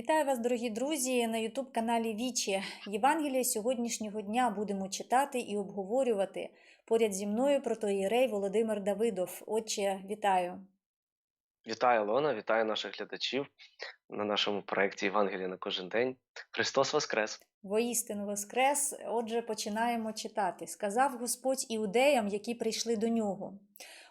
Вітаю вас, дорогі друзі, на youtube каналі Вічі. Євангелія сьогоднішнього дня будемо читати і обговорювати. Поряд зі мною протоїрей Володимир Давидов. Отче, вітаю. Вітаю, Лона, вітаю наших глядачів на нашому проєкті Євангелія на кожен день. Христос Воскрес! Воістину Воскрес. Отже, починаємо читати. Сказав Господь іудеям, які прийшли до нього: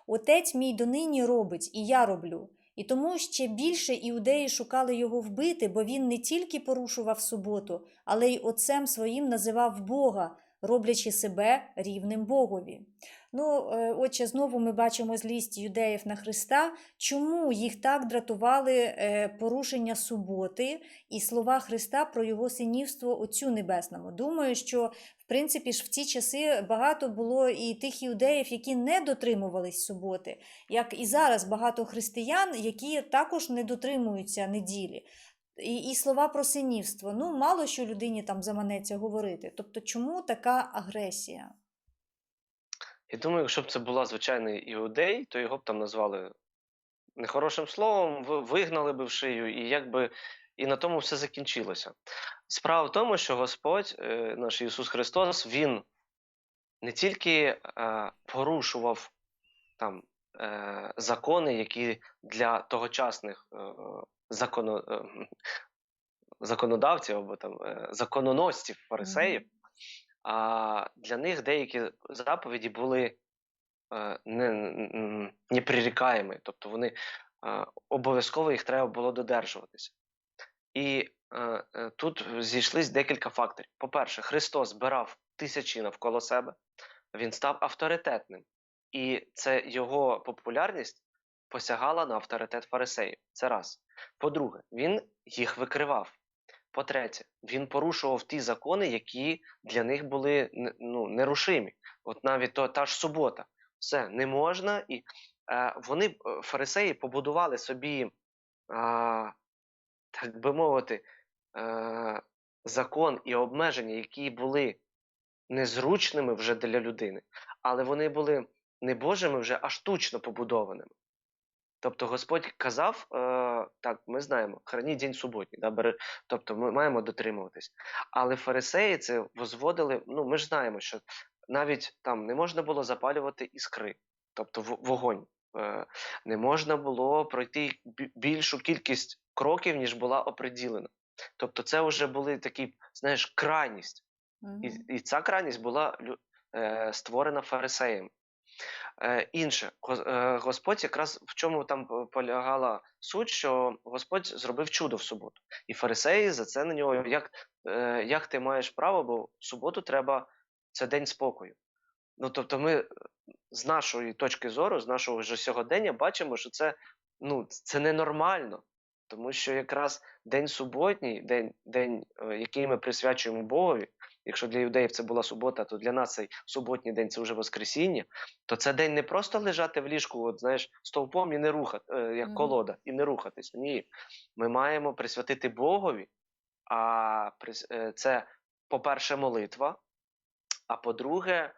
Отець мій донині робить, і я роблю. І тому ще більше іудеї шукали його вбити, бо він не тільки порушував суботу, але й отцем своїм називав Бога, роблячи себе рівним Богові. Ну, е, отче, знову ми бачимо злість юдеїв на Христа. Чому їх так дратували е, порушення суботи і слова Христа про його синівство Отцю Небесному? Думаю, що принципі ж в ті часи багато було і тих іудеїв, які не дотримувались суботи, як і зараз багато християн, які також не дотримуються неділі. І, і слова про синівство. Ну, мало що людині там заманеться говорити. Тобто, чому така агресія? Я думаю, якщо б це була звичайний іудей, то його б там назвали нехорошим словом, вигнали би в шию, і якби і на тому все закінчилося. Справа в тому, що Господь, е, наш Ісус Христос, Він не тільки е, порушував там е, закони, які для тогочасних законо, законодавців або там закононосців фарисеїв, а для них деякі заповіді були неприрікаємі, тобто вони обов'язково їх треба було додержуватися. І е, е, тут зійшлись декілька факторів. По-перше, Христос збирав тисячі навколо себе, він став авторитетним, і це його популярність посягала на авторитет фарисеїв. Це раз. По-друге, він їх викривав. По-третє, він порушував ті закони, які для них були ну, нерушимі. От навіть то, та ж субота. Все не можна, і е, вони, е, фарисеї, побудували собі, е, так би мовити, е, закон і обмеження, які були незручними вже для людини, але вони були не Божими вже, а штучно побудованими. Тобто Господь казав, е, так, ми знаємо, храніть день суботній, да, бери, тобто ми маємо дотримуватись. Але фарисеї це возводили, ну ми ж знаємо, що навіть там не можна було запалювати іскри, тобто вогонь. Е, не можна було пройти більшу кількість кроків, ніж була оприділена. Тобто це вже були такі, знаєш, крайність. Мгм. І, і ця крайність була е, створена фарисеями. Е, інше, е, Господь якраз в чому там полягала суть, що Господь зробив чудо в суботу. І фарисеї за це на нього, як, е, як ти маєш право, бо в суботу треба це день спокою. Ну тобто, ми е, з нашої точки зору, з нашого вже сьогодення, бачимо, що це, ну, це ненормально. Тому що якраз день суботній, день, день, е, який ми присвячуємо Богові, якщо для юдеїв це була субота, то для нас цей суботній день це вже Воскресіння, то це день не просто лежати в ліжку, от, знаєш, стовпом і не рухати, е, як колода, і не рухатись. Ні. Ми маємо присвятити Богові, а це, по-перше, молитва, а по-друге,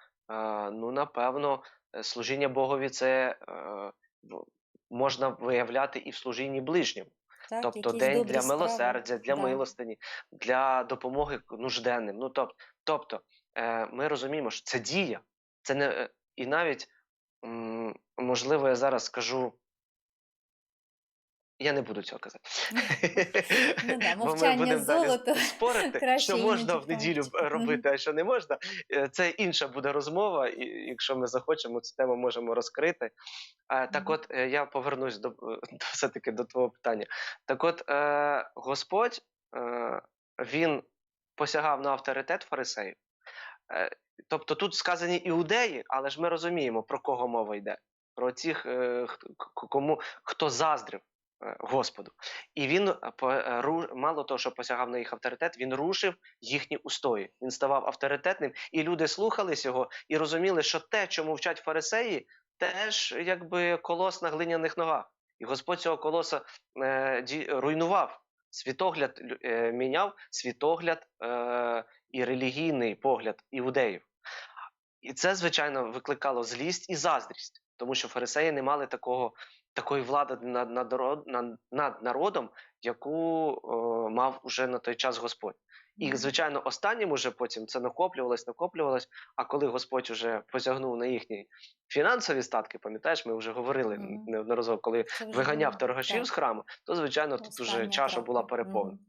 ну, напевно, е, служіння Богові це е, можна виявляти і в служінні ближньому. Так, Тобто день для справи. милосердя, для Да. милостині, для допомоги нужденним. Ну, тобто, тобто, е, ми розуміємо, що це дія. Це не, е, і навіть, м, можливо, я зараз скажу. Я не буду цього казати. Ну да, Бо ми мовчання золото. спорити, Краще що можна в неділю е, робити, а що не можна. Е, Це інша буде розмова, і якщо ми захочемо, цю тему можемо розкрити. Так от, е, я повернусь до, все-таки до твого питання. Так от, Господь, він посягав на авторитет фарисеїв. Тобто тут сказані іудеї, але ж ми розуміємо, про кого мова йде. Про тих, кому, хто заздрив Господу. І він е, е, мало того, що посягав на їх авторитет, він рушив їхні устої. Він ставав авторитетним, і люди слухались його і розуміли, що те, чому вчать фарисеї, теж якби колос на глиняних ногах. І Господь цього колоса е, руйнував. Світогляд е, міняв світогляд е, і релігійний погляд іудеїв. І це, звичайно, викликало злість і заздрість, тому що фарисеї не мали такого такої влади над, над, над, над народом, яку е, мав уже на той час Господь. І, звичайно, останнім уже потім це накоплювалось, накоплювалось. А коли Господь уже посягнув на їхні фінансові статки, пам'ятаєш, ми вже говорили Мгм. неодноразово, коли Це виганяв торгашів Так. з храму, то звичайно тут уже чаша крапка. була переповнена. Мгм.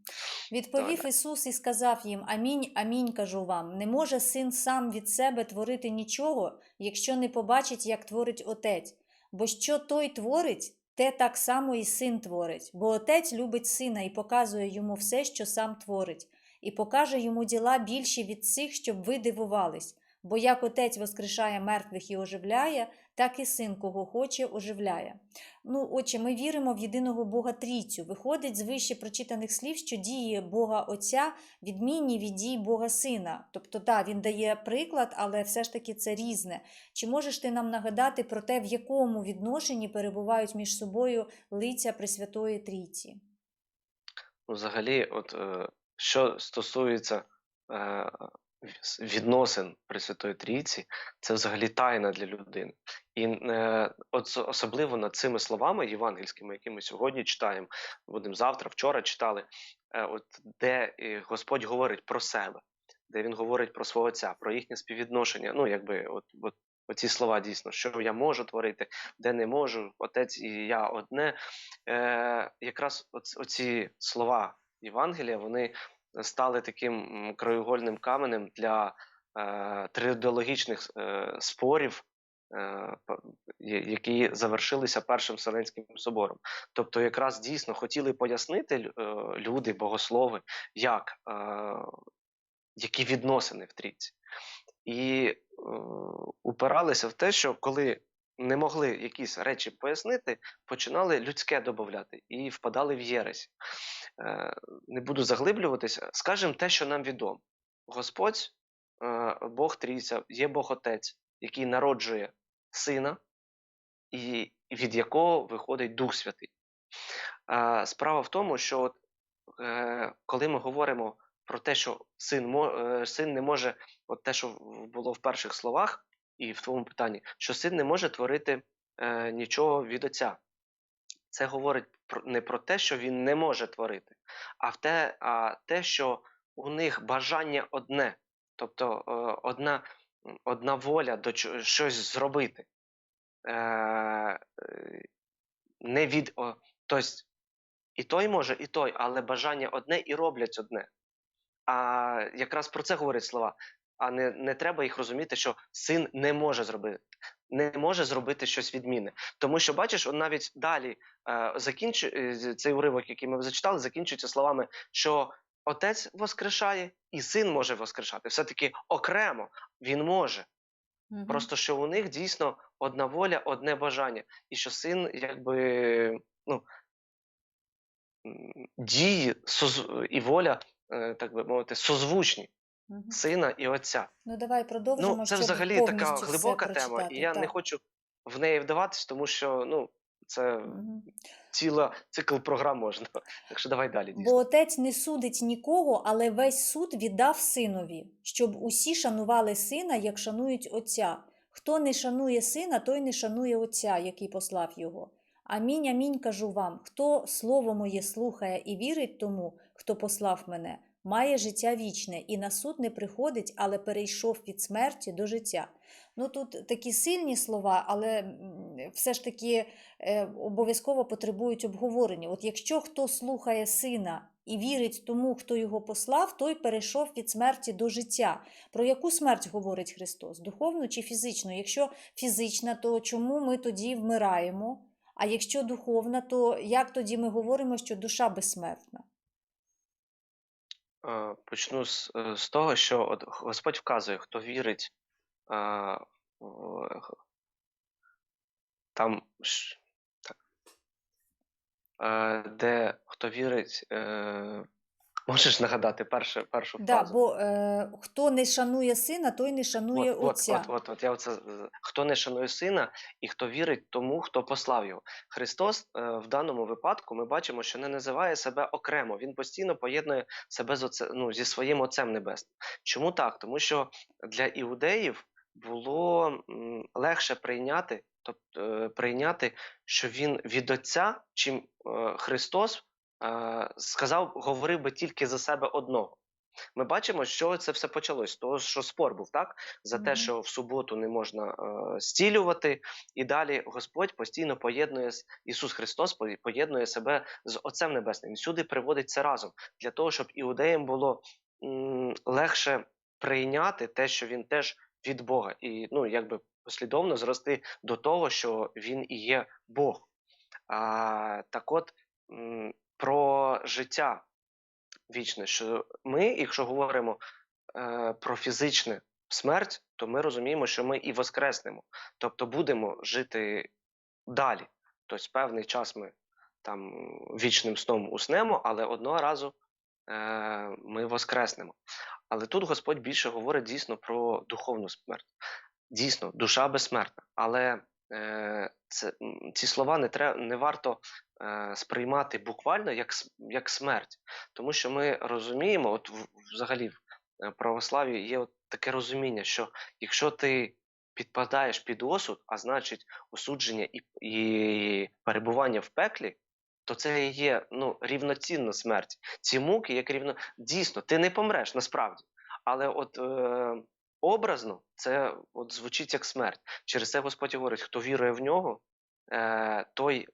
Відповів Ісус і сказав їм: Амінь, амінь кажу вам. Не може син сам від себе творити нічого, якщо не побачить, як творить отець. Бо що той творить, те так само і син творить. Бо отець любить сина і показує йому все, що сам творить, і покаже йому діла більші від цих, щоб ви дивувались. Бо як отець воскрешає мертвих і оживляє, так і син, кого хоче, оживляє. Ну, отче, ми віримо в єдиного Бога Трійцю. Виходить з вище прочитаних слів, що дії Бога Отця відмінні від дій Бога Сина. Тобто, так, він дає приклад, але все ж таки це різне. Чи можеш ти нам нагадати про те, в якому відношенні перебувають між собою лиця Пресвятої Трійці? Взагалі, от е, що стосується е, відносин Пресвятої Трійці, це взагалі тайна для людини. І е, от особливо над цими словами євангельськими, які ми сьогодні читаємо, будемо завтра, вчора читали, е, от де е, Господь говорить про себе, де він говорить про свого Отця, про їхнє співвідношення. Ну, якби от, от оці слова дійсно, що я можу творити, де не можу, отець і я одне. Е, якраз оці слова Євангелія вони стали таким м, краєугольним каменем для е, тридологічних е, спорів, е, які завершилися Першим Вселенським собором. Тобто, якраз дійсно хотіли пояснити е, люди, богослови, як, е, які відносини в трійці. І е, упиралися в те, що коли не могли якісь речі пояснити, починали людське додати і впадали в єресь. Е, не буду заглиблюватися, скажемо те, що нам відомо. Господь, е, Бог Трійця, є Бог Отець, який народжує сина, і від якого виходить Дух Святий. Справа в тому, що от, е, коли ми говоримо про те, що син, син не може, от те, що було в перших словах, і в твоєму питанні, що син не може творити е, нічого від отця. Це говорить не про те, що він не може творити, а в те, а те, що у них бажання одне, тобто е, одна, одна воля до щось зробити. Е, е, не від, о, тобто, і той може, і той, але бажання одне і роблять одне. А якраз про це говорять слова. А не, не треба їх розуміти, що син не може зробити, не може зробити щось відмінне. Тому що, бачиш, он навіть далі е, закінчу, е, цей уривок, який ми зачитали, закінчується словами, що отець воскрешає і син може воскрешати. Все-таки окремо він може. Мгм. Просто що у них дійсно одна воля, одне бажання, і що син, якби ну, дії і воля, е, так би мовити, созвучні Мгм. сина і отця. Ну, давай продовжимо, Ну, це взагалі така глибока тема, і я не хочу в неї вдаватись, тому що ну, це Мгм. ціла цикл програм можна. Так що давай далі. Бо отець не судить нікого, але весь суд віддав синові, щоб усі шанували сина, як шанують отця. Хто не шанує сина, той не шанує отця, який послав його. Амінь, амінь кажу вам: хто слово моє слухає і вірить тому, хто послав мене, має життя вічне і на суд не приходить, але перейшов від смерті до життя. Ну тут такі сильні слова, але все ж таки е, обов'язково потребують обговорення. От якщо хто слухає сина і вірить тому, хто його послав, той перейшов від смерті до життя. Про яку смерть говорить Христос? Духовну чи фізичну? Якщо фізична, то чому ми тоді вмираємо? А якщо духовна, то як тоді ми говоримо, що душа безсмертна? Е, Почну з, е, з того, що от Господь вказує, хто вірить е, там ш- так, е, де хто вірить, е, можеш нагадати перше, першу Да, фразу? бо е, хто не шанує сина, той не шанує От, от, отця. от, от, от, я оце, хто не шанує сина і хто вірить тому, хто послав його. Христос е, в даному випадку ми бачимо, що не називає себе окремо. Він постійно поєднує себе з оце, ну, зі своїм Отцем Небесним. Чому так? Тому що для іудеїв було м, легше прийняти тобто е, прийняти, що він від Отця, чим е, Христос сказав, говорив би тільки за себе одного. Ми бачимо, що це все почалось. Того, що спор був так за те, що в суботу не можна е, стілювати, і далі Господь постійно поєднує Ісус Христос поєднує себе з Отцем Небесним. Сюди приводить це разом для того, щоб іудеям було м, легше прийняти те, що він теж від Бога, і ну якби послідовно зрости до того, що він і є Бог. А, так от м, про життя вічне, що ми, якщо говоримо е, про фізичне смерть, то ми розуміємо, що ми і воскреснемо, тобто будемо жити далі. Тобто певний час ми там вічним сном уснемо, але одного разу е, ми воскреснемо. Але тут Господь більше говорить дійсно про духовну смерть. Дійсно, душа безсмертна. Але це, ці слова не, тре, не варто е, сприймати буквально як, як смерть. Тому що ми розуміємо, от взагалі в е, православі є от таке розуміння, що якщо ти підпадаєш під осуд, а значить осудження і, і перебування в пеклі, то це є ну, рівноцінна смерть. Ці муки, як рівно дійсно, ти не помреш насправді. Але от е, образно це от звучить як смерть. Через це Господь говорить, хто вірує в нього, е, той,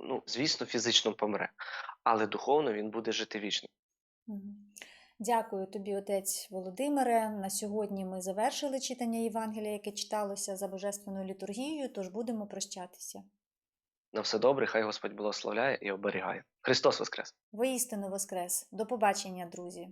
ну, звісно, фізично помре, але духовно він буде жити вічно. Дякую тобі, отець Володимире. На сьогодні ми завершили читання Євангелія, яке читалося за божественною літургією, тож будемо прощатися. На все добре, хай Господь благословляє і оберігає. Христос Воскрес! Воістину воскрес. До побачення, друзі!